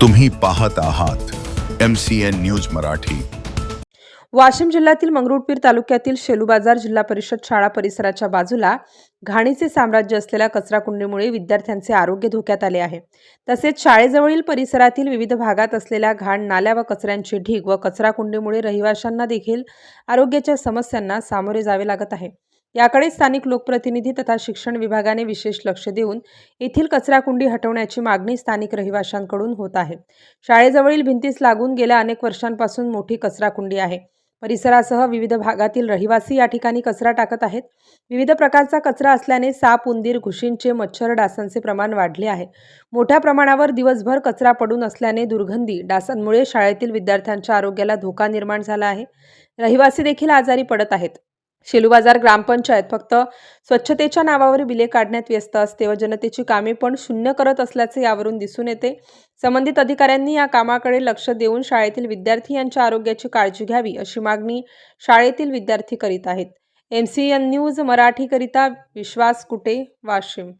तुम्ही पाहत आहात M C N news Marathi. Washim जिल्ह्यातील मंगरुळपीर तालुक्यातील शेलूबाजार जिल्हा परिषद शाळा परिसराच्या बाजूला घाणीचे साम्राज्य असलेल्या कचराकुंडीमुळे विद्यार्थ्यांचे आरोग्य धोक्यात आले आहे. तसेच शाळेजवळील परिसरातील विविध भागात असलेल्या घाण नाल्या व कचऱ्यांची ढीग व कचराकुंडीमुळे रहिवाशांना देखील आरोग्याच्या समस्यांना सामोरे जावे लागत आहे. याकडे स्थानिक लोकप्रतिनिधी तथा शिक्षण विभागाने विशेष लक्ष देऊन येथील कचराकुंडी हटवण्याची मागणी स्थानिक रहिवाशांकडून होत आहे. शाळेजवळील भिंतीस लागून गेल्या अनेक वर्षांपासून मोठी कचराकुंडी आहे. परिसरासह विविध भागातील रहिवासी या ठिकाणी कचरा टाकत आहेत. विविध प्रकारचा कचरा असल्याने साप उंदीर घुशींचे मच्छर डासांचे प्रमाण वाढले आहे. मोठ्या प्रमाणावर दिवसभर कचरा पडून असल्याने दुर्गंधी डासांमुळे शाळेतील विद्यार्थ्यांच्या आरोग्याला धोका निर्माण झाला आहे. रहिवासी देखील आजारी पडत आहेत. शेलूबाजार ग्रामपंचायत. फक्त स्वच्छतेच्या नावावर बिले काढण्यात व्यस्त असते व जनतेची कामे पण शून्य करत असल्याचे यावरून दिसून येते. संबंधित अधिकाऱ्यांनी या कामाकडे लक्ष देऊन शाळेतील विद्यार्थी यांच्या आरोग्याची काळजी घ्यावी अशी मागणी शाळेतील विद्यार्थी करीत आहेत. एम सी एन न्यूज मराठीकरिता विश्वास कुटे वाशिम.